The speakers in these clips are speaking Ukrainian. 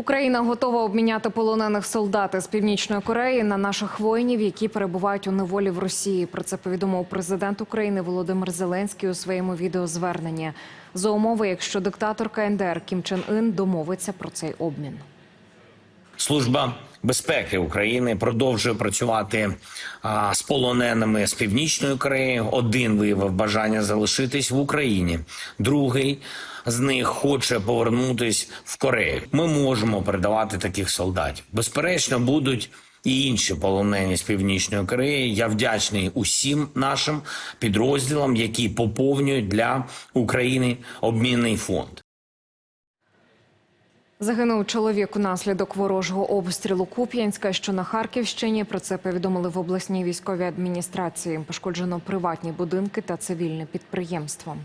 Україна готова обміняти полонених солдат з північної Кореї на наших воїнів, які перебувають у неволі в Росії. Про це повідомив президент України Володимир Зеленський у своєму відеозверненні. За умови, якщо диктатор КНДР Кім Чен Ін домовиться про цей обмін. Служба безпеки України продовжує працювати а, з полоненими з північної Кореї. Один виявив бажання залишитись в Україні, другий з них хоче повернутись в Корею. Ми можемо передавати таких солдатів. Безперечно, будуть. І інші полонені з північної Кореї. Я вдячний усім нашим підрозділам, які поповнюють для України обмінний фонд. Загинув чоловік унаслідок ворожого обстрілу Куп'янська, що на Харківщині. Про це повідомили в обласній військовій адміністрації. Пошкоджено приватні будинки та цивільне підприємство.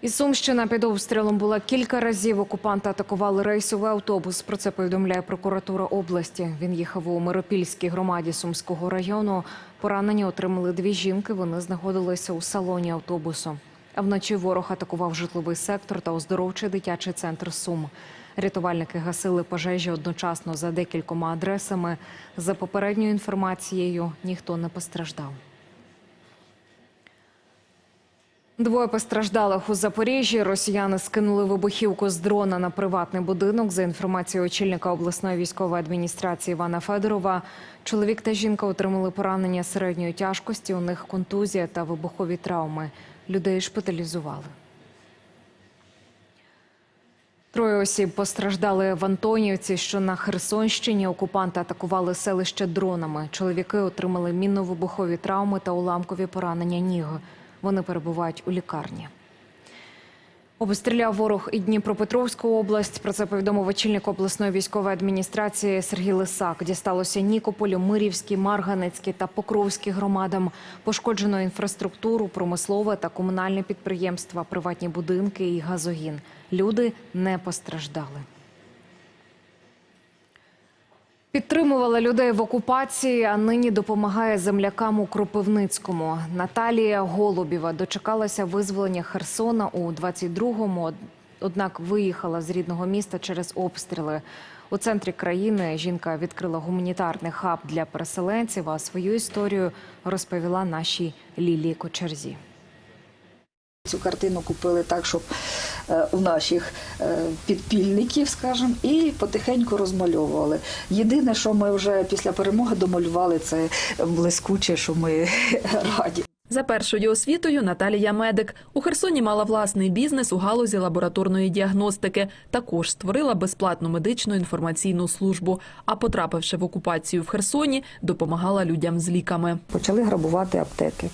І Сумщина під обстрілом була кілька разів. Окупанти атакували рейсовий автобус. Про це повідомляє прокуратура області. Він їхав у Миропільській громаді Сумського району. Поранені отримали дві жінки. Вони знаходилися у салоні автобусу. А вночі ворог атакував житловий сектор та оздоровчий дитячий центр Сум. Рятувальники гасили пожежі одночасно за декількома адресами. За попередньою інформацією, ніхто не постраждав. Двоє постраждалих у Запоріжжі. Росіяни скинули вибухівку з дрона на приватний будинок. За інформацією очільника обласної військової адміністрації Івана Федорова, чоловік та жінка отримали поранення середньої тяжкості. У них контузія та вибухові травми. Людей шпиталізували. Троє осіб постраждали в Антонівці, що на Херсонщині. Окупанти атакували селище дронами. Чоловіки отримали мінно-вибухові травми та уламкові поранення ніг. Вони перебувають у лікарні. Обстріляв ворог і Дніпропетровську область. Про це повідомив очільник обласної військової адміністрації Сергій Лисак. Дісталося Нікополю, Мирівській, Марганецькій та Покровській громадам. Пошкоджено інфраструктуру, промислове та комунальне підприємства, приватні будинки і газогін. Люди не постраждали. Підтримувала людей в окупації, а нині допомагає землякам у Кропивницькому. Наталія Голубєва дочекалася визволення Херсона у 22-му, однак виїхала з рідного міста через обстріли. У центрі країни жінка відкрила гуманітарний хаб для переселенців, а свою історію розповіла нашій Лілії Кочерзі. Цю картину купили так, щоб е, у наших е, підпільників, скажімо, і потихеньку розмальовували. Єдине, що ми вже після перемоги домалювали, це блискуче, що ми раді. За першою освітою Наталія медик у Херсоні мала власний бізнес у галузі лабораторної діагностики. Також створила безплатну медичну інформаційну службу. А потрапивши в окупацію в Херсоні, допомагала людям з ліками. Почали грабувати аптеки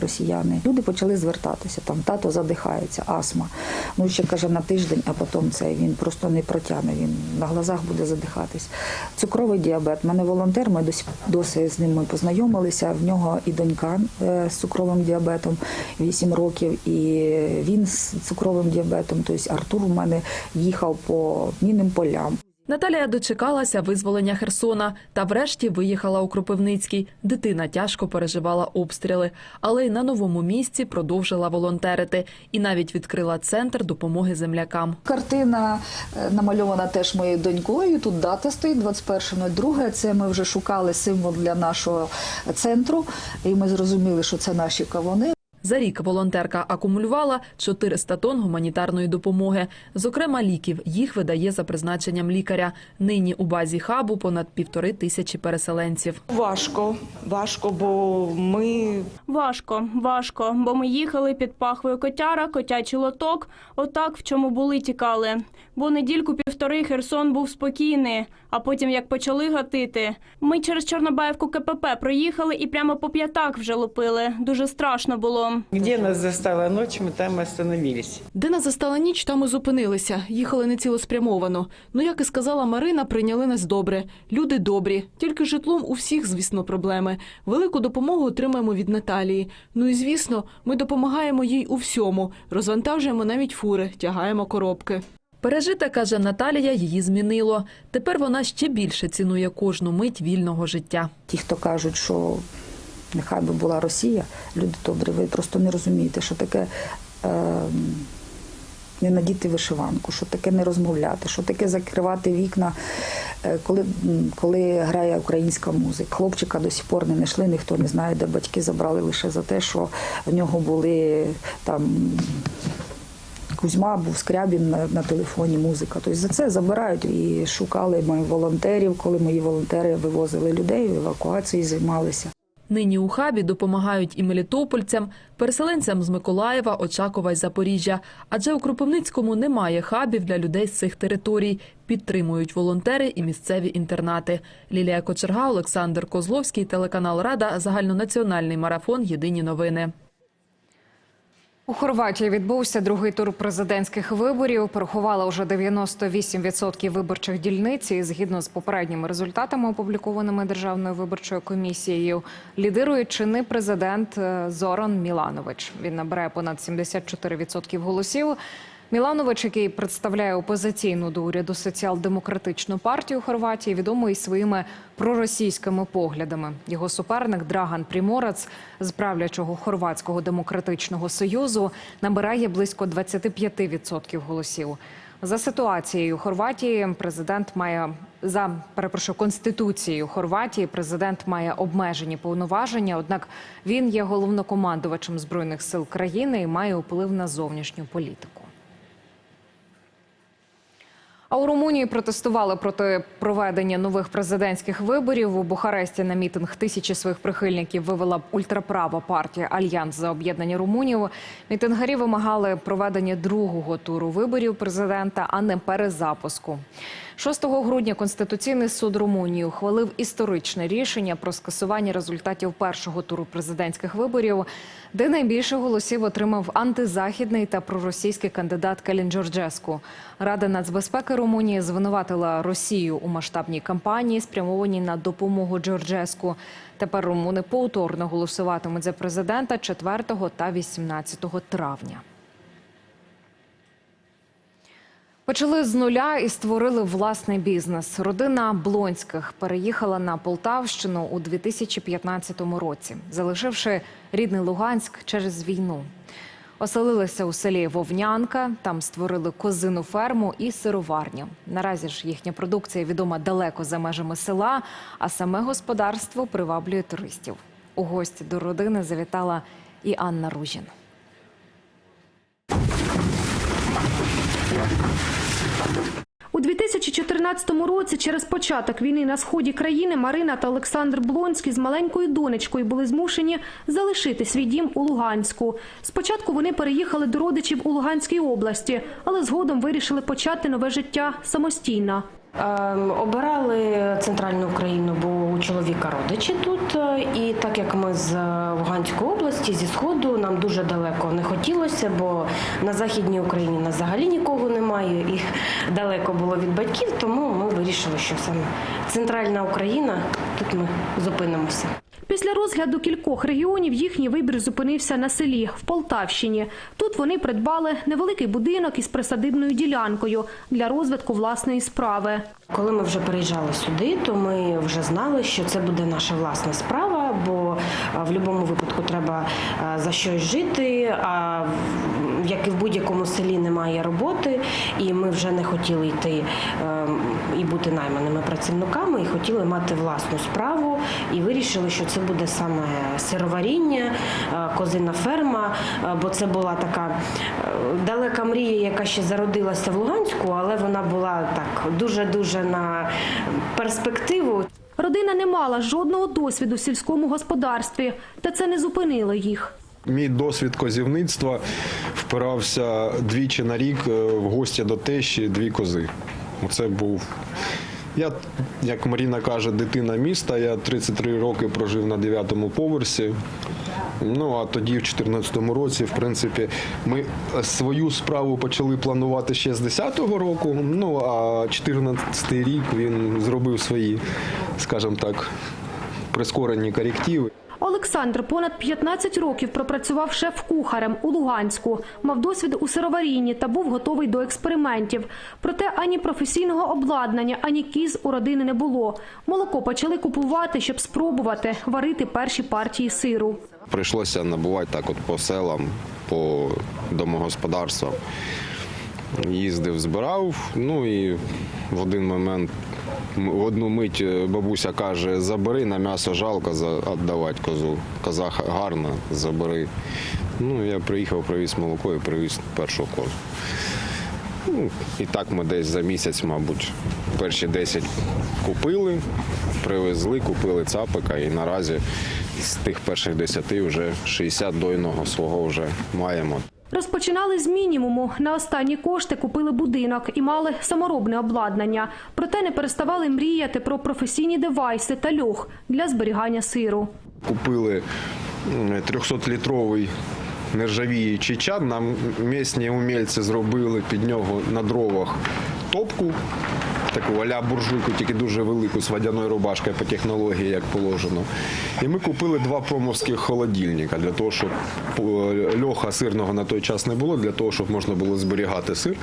росіяни. Люди почали звертатися. Там тато задихається, астма. Ну ще каже на тиждень, а потім це він просто не протягне. Він на глазах буде задихатись. Цукровий діабет. У мене волонтер. Ми досі досі з ним ми познайомилися. В нього і донька е, з цукровим діабетом 8 років, і він з цукровим діабетом. Тобто Артур у мене їхав по мінним полям. Наталія дочекалася визволення Херсона та врешті виїхала у Кропивницький. Дитина тяжко переживала обстріли, але й на новому місці продовжила волонтерити і навіть відкрила центр допомоги землякам. Картина е, намальована теж моєю донькою. Тут дата стоїть 21.02. Це ми вже шукали символ для нашого центру, і ми зрозуміли, що це наші кавуни. За рік волонтерка акумулювала 400 тонн гуманітарної допомоги. Зокрема, ліків їх видає за призначенням лікаря. Нині у базі хабу понад півтори тисячі переселенців. Важко, важко, бо ми Важко, важко, бо ми їхали під пахвою котяра, котячий лоток, отак в чому були тікали. Бо недільку півтори Херсон був спокійний, а потім як почали гатити. Ми через Чорнобаївку КПП проїхали і прямо по п'ятак вже лупили. Дуже страшно було. Где нас застала ночь, мы там остановились. Де нас застала ніч, там і зупинилися. Їхали нецілеспрямовано. Ну, як і сказала Марина, прийняли нас добре. Люди добрі. Тільки житлом у всіх, звісно, проблеми. Велику допомогу отримаємо від Наталії. Ну і звісно, ми допомагаємо їй у всьому. Розвантажуємо навіть фури, тягаємо коробки. Пережите, каже Наталія, її змінило. Тепер вона ще більше цінує кожну мить вільного життя. Ті, хто кажуть, що нехай би була Росія, люди добрі, ви просто не розумієте, що таке. Е, не надіти вишиванку, що таке не розмовляти, що таке закривати вікна, е, коли, коли грає українська музика. Хлопчика до сих пор не знайшли, ніхто не знає, де батьки забрали лише за те, що в нього були там. Кузьма був Скрябін на, на телефоні, музика. Тобто за це забирають і шукали ми волонтерів, коли мої волонтери вивозили людей, евакуацією займалися. Нині у хабі допомагають і мелітопольцям, переселенцям з Миколаєва, Очакова й Запоріжжя. Адже у Кропивницькому немає хабів для людей з цих територій. Підтримують волонтери і місцеві інтернати. Лілія Кочерга, Олександр Козловський, телеканал Рада, загальнонаціональний марафон. Єдині новини. У Хорватії відбувся другий тур президентських виборів. Порахувала вже 98% виборчих дільниць. І згідно з попередніми результатами, опублікованими Державною виборчою комісією, лідирує чинний президент е, Зоран Міланович. Він набирає понад 74% голосів. Міланович, який представляє опозиційну до уряду соціал-демократичну партію Хорватії, відомий своїми проросійськими поглядами. Його суперник Драган Пріморац з правлячого хорватського демократичного союзу набирає близько 25% голосів. За ситуацією Хорватії президент має за перепрошую конституцією Хорватії. Президент має обмежені повноваження однак він є головнокомандувачем збройних сил країни і має вплив на зовнішню політику. А у Румунії протестували проти проведення нових президентських виборів. У Бухаресті на мітинг тисячі своїх прихильників вивела ультраправа партія Альянс за об'єднання румунів. Мітингарі вимагали проведення другого туру виборів президента, а не перезапуску. 6 грудня Конституційний суд Румунії ухвалив історичне рішення про скасування результатів першого туру президентських виборів, де найбільше голосів отримав антизахідний та проросійський кандидат Калін Джорджеску. Рада нацбезпеки Румунії звинуватила Росію у масштабній кампанії, спрямованій на допомогу Джорджеску. Тепер румуни повторно голосуватимуть за президента 4 та 18 травня. Почали з нуля і створили власний бізнес. Родина Блонських переїхала на Полтавщину у 2015 році, залишивши рідний Луганськ через війну. Оселилися у селі Вовнянка, там створили козину ферму і сироварню. Наразі ж їхня продукція відома далеко за межами села, а саме господарство приваблює туристів. У гості до родини завітала і Анна Ружін. У 2014 році, через початок війни на сході країни, Марина та Олександр Блонський з маленькою донечкою були змушені залишити свій дім у Луганську. Спочатку вони переїхали до родичів у Луганській області, але згодом вирішили почати нове життя самостійно. Ем, Обирали центральну Україну, бо у чоловіка родичі тут. е, І так як ми з Луганської області, зі сходу, нам дуже далеко не хотілося, бо на західній Україні нас взагалі нікого немає, і далеко було від батьків. Тому ми вирішили, що саме центральна Україна тут ми зупинимося. Після розгляду кількох регіонів їхній вибір зупинився на селі в Полтавщині. Тут вони придбали невеликий будинок із присадибною ділянкою для розвитку власної справи. Коли ми вже переїжджали сюди, то ми вже знали, що це буде наша власна справа, бо в будь-якому випадку треба за щось жити. А як і в будь-якому селі немає роботи, і ми вже не хотіли йти ем, і бути найманими працівниками, і хотіли мати власну справу, і вирішили, що це буде саме сироваріння, е, козина ферма, е, бо це була така е, далека мрія, яка ще зародилася в Луганську, але вона була так дуже дуже на перспективу. Родина не мала жодного досвіду в сільському господарстві, та це не зупинило їх. Мій досвід козівництва впирався двічі на рік е, в гості до тещі дві кози. Це був. Я, як Маріна каже, дитина міста. Я 33 роки прожив на 9-му поверсі. Ну а тоді, в 2014 році, в принципі, ми свою справу почали планувати ще з 10-го року. Ну а 14 рік він зробив свої, скажімо так, прискорені корективи. Олександр понад 15 років пропрацював шеф-кухарем у Луганську, мав досвід у сироварінні та був готовий до експериментів. Проте ані професійного обладнання, ані кіз у родини не було. Молоко почали купувати, щоб спробувати варити перші партії сиру. Прийшлося набувати так от по селам, по домогосподарствам. їздив, збирав. Ну і в один момент, в одну мить е, бабуся каже: забери на м'ясо жалко віддавати козу. Коза гарна, забери. Ну, я приїхав, привіз молоко і привіз першу козу. Ну, і так ми десь за місяць, мабуть, перші 10 купили, привезли, купили цапика і наразі з тих перших 10 вже 60 дойного свого вже маємо. Розпочинали з мінімуму. На останні кошти купили будинок і мали саморобне обладнання. Проте не переставали мріяти про професійні девайси та льох для зберігання сиру. Купили 300-літровий нержавіючий чад. Нам місні умільці зробили під нього на дровах топку. Таку аля буржуйку, тільки дуже велику з водяною рубашкою по технології, як положено. І ми купили два промовських холодильника для того, щоб е, льоха сирного на той час не було, для того, щоб можна було зберігати сир.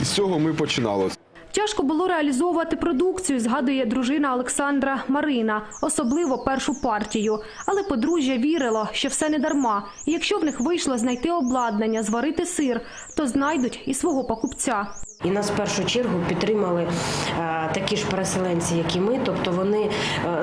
І з цього ми починали. Тяжко було реалізовувати продукцію, згадує дружина Олександра Марина, особливо першу партію. Але подружжя вірило, що все не дарма. І якщо в них вийшло знайти обладнання, зварити сир, то знайдуть і свого покупця. І нас в першу чергу підтримали е, такі ж переселенці, як і ми. Тобто вони е,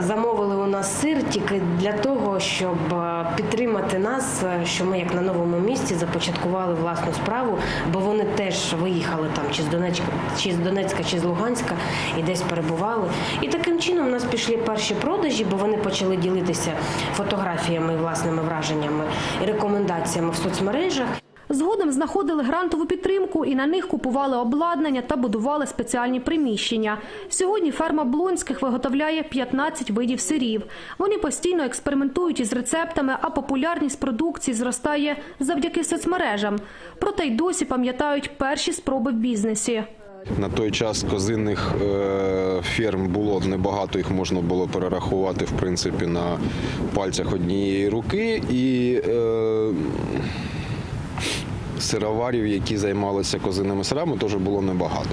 замовили у нас сир тільки для того, щоб е, підтримати нас, що ми як на новому місці започаткували власну справу, бо вони теж виїхали там чи з Донецька, чи з Донецька, чи з Луганська і десь перебували. І таким чином у нас пішли перші продажі, бо вони почали ділитися фотографіями, власними враженнями і рекомендаціями в соцмережах. Згодом знаходили грантову підтримку і на них купували обладнання та будували спеціальні приміщення. Сьогодні ферма Блонських виготовляє 15 видів сирів. Вони постійно експериментують із рецептами, а популярність продукції зростає завдяки соцмережам. Проте й досі пам'ятають перші спроби в бізнесі. На той час козинних е, ферм було небагато, їх можна було перерахувати в принципі на пальцях однієї руки. І е, сироварів, які займалися козинними сирами, теж було небагато.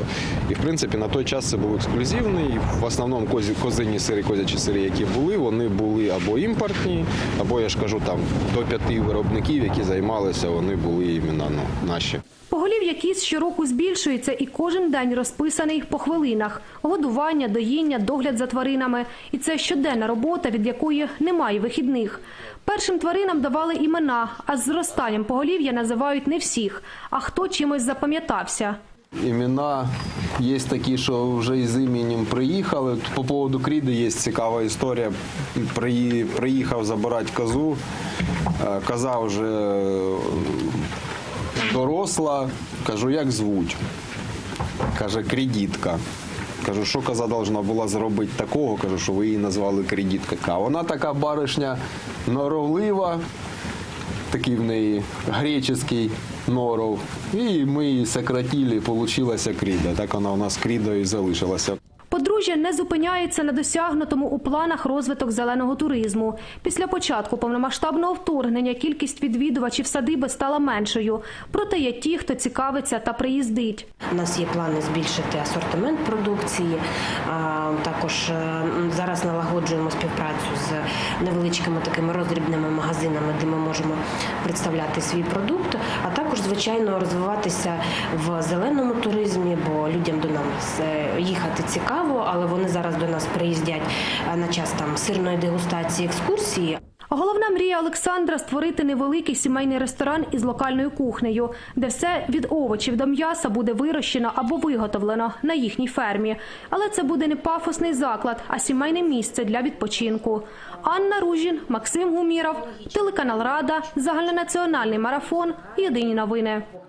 І в принципі на той час це був ексклюзивний. В основному козі, козинні сири, козячі сири, які були, вони були або імпортні, або я ж кажу там до п'яти виробників, які займалися, вони були іменно ну, наші. Поголів'я кіз щороку збільшується і кожен день розписаний по хвилинах. Годування, доїння, догляд за тваринами. І це щоденна робота, від якої немає вихідних. Першим тваринам давали імена, а з зростанням поголів'я називають не всіх, а хто чимось запам'ятався. Імена є такі, що вже із іменем приїхали. По поводу Кріди є цікава історія. Приїхав забирати козу. Е, Коза вже е, доросла. Кажу, як звуть? Каже, кредитка. Кажу, що коза должна була зробити такого? Кажу, що ви її назвали кредитка. А вона така баришня норовлива, такий в неї греческий норов. І ми її сократили, вийшла кріда. Так вона у нас крідою і залишилася. Подружжя не зупиняється на досягнутому у планах розвиток зеленого туризму. Після початку повномасштабного вторгнення кількість відвідувачів садиби стала меншою. Проте є ті, хто цікавиться та приїздить. У нас є плани збільшити асортимент продукції. Також е, зараз налагоджуємо співпрацю з невеличкими такими роздрібними магазинами, де ми можемо представляти свій продукт, а також, звичайно, розвиватися в зеленому туризмі, бо людям до нас е, їхати цікаво, але вони зараз до нас приїздять е, на час там сирної дегустації екскурсії. Головна мрія Олександра створити невеликий сімейний ресторан із локальною кухнею, де все від овочів до м'яса буде вирощено або виготовлено на їхній фермі. Але це буде не пафосний заклад, а сімейне місце для відпочинку. Анна Ружін, Максим Гуміров, телеканал Рада, загальнонаціональний марафон. Єдині новини.